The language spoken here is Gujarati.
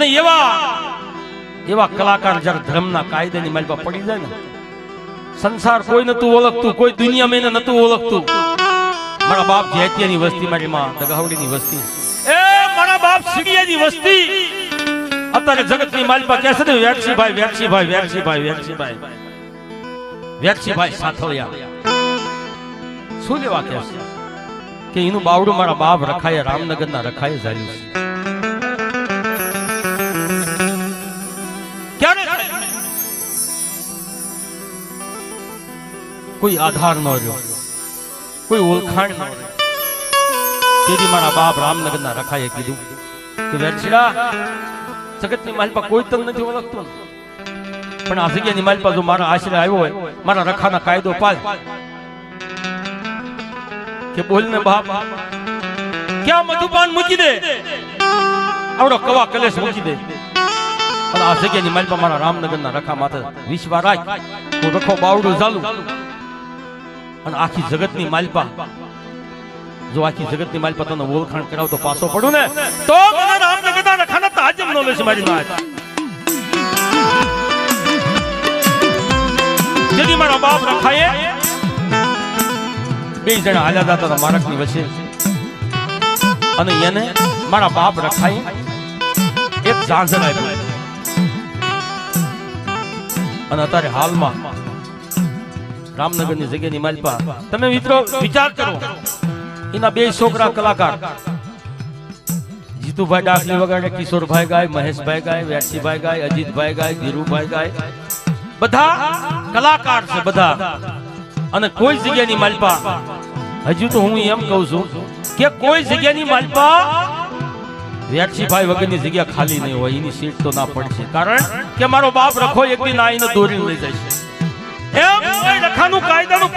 એવા એવા કલાકાર જ્યારે ધર્મના કાયદાની માલપા પડી જાય ને, સંસાર કોઈ નતું ઓળખતું, કોઈ દુનિયામાં એને નતું ઓળખતું. મારા બાપ જેતિયાની વસ્તી મારી માં દગાવડીની વસ્તી. એ મારા બાપ સિડિયાની વસ્તી. અત્યારે જગતની માલપા કહે છે ને? વ્યાક્ષીભાઈ વ્યાક્ષીભાઈ વ્યાક્ષીભાઈ વ્યાક્ષીભાઈ વ્યાક્ષીભાઈ સાથળિયા. શું લેવા કહે છે? કે એનું બાવડું મારા બાપ રખાય, રામનગરના રખાય ઝાલ્યું છે. કોઈ આધાર ન રહ્યો, કોઈ ઓળખાણ તેથી મારા બાપ રામનગરના રખાએ કીધું કે વેરછીડા જગતની માલપા કોઈ તને નથી ઓળખતું. પણ આ જગ્યાની માલપા જો મારા આશરે આવ્યો હોય, મારા રખાના કાયદો પાલ કે બોલ ને બાપ, ક્યાં મધુપાન મૂકી દે? આવડો કવા કલેશ મૂકી દે? અને આ જગ્યાની માલપા મારા રામનગરના રખા માથે વિશ્વા રાખ. હું રખો બાવડું ચાલુ અને આખી જગતની માલપા. જો આખી જગતની માલપા તને ઓળખાણ કરાવતો પાછો પડું ને. તો મને રામનગરના રખાના તાજમ નો લેશે મારી વાત જેની મારા બાપ રખાય. બે જણા હાલ્યા જતા મારક મારકની વચ્ચે. અને એને મારા બાપ રખાય. એક ઝાંઝર આપ્યો. અને અત્યારે હાલમાં રામનગરની જગ્યાની માલપા. તમે મિત્રો વિચાર કરો. એના બે છોકરા કલાકાર. જીતુભાઈ ડાકલી વગાડે, કિશોરભાઈ ગાય, મહેશભાઈ ગાય, વ્યાસીભાઈ ગાય, અજીતભાઈ ગાય, ધીરુભાઈ ગાય. બધા કલાકાર છે બધા. અને કોઈ જગ્યાની માલપા, હજુ તો હું એમ કહું છું કે કોઈ જગ્યાની માલપા વ્યાસીભાઈ વગરની જગ્યા ખાલી નહીં હોય, એની સીટ તો ના પડશે. કારણ કે મારો બાપ રખો એક દિન આઈને દોરી લઈ જાય છે. એમ રખાનું કાયદાનું